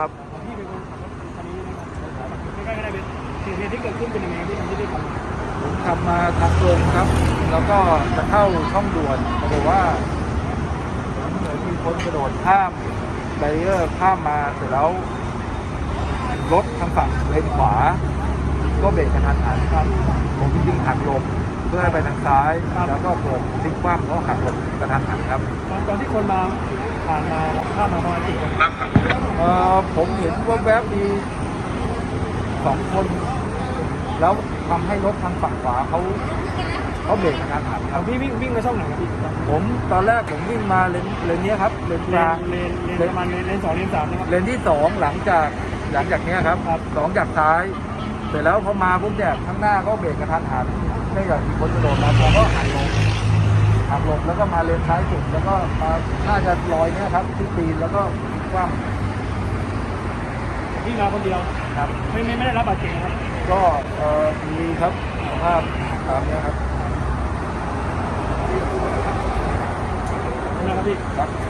ครับพี่เป็นคนขับรถคันนี้นะครับใกล้ๆก็ได้เป็นสิ่งที่เกิดขึ้นเป็นยังไงที่ทำที่ได้ทำผมขับมาทางตรงครับ แล้วก็จะเข้าช่องด่วนปรากฏว่าเหมือนมีคนกระโดดข้ามแบรีเออร์ข้ามมาเสร็จแล้วรถทางฝั่งเลนขวา ก็เบรกกระทันหันครับ ผมจริงๆหักหลบเพื่อให้ไปทางซ้าย แล้วก็เกิดพลิกคว่ำเพราะหักหลบกระทันหันครับ ตอนตอนที่คนมา ผ่านมาข้ามมาประมาณกี่คนเอ่อผมเห็นว่าแวบๆมีสองคน แล้วทำให้รถทางฝั่งขวาเขาเขาเบรกกระทันหันคเอารับพี่วิ่งวิ่งไปช่องไหนครับพี่ผมตอนแรกผมวิ่งมาเลนเลนเนี้ยครับเลนกเลลางนเลนเลนประมาณเลนเลนสองเลนสามนะครับ เลนที่สองหลังจากหลังจากเนี้ยครับครับ สองจากซ้าย เสร็จแล้วพอมาปุ๊บเนี่ยข้างหน้าก็เบรกกระทันหันเนื่องจากมีคนกระโดดมาผมก็หันหลบ หักหลบแล้วก็มาเลนซ้ายสุดแล้วก็มาน่าจะลอยเนี้ยครับ ที่ตีนแล้วก็คว่พี่มาคนเดียวำครับ ไม่ไม่ไม่ได้รับบาดเจ็บนะครับ ก็เอ่อมีครับสภาพตามเนี้ยครับนะครับพี่ครับ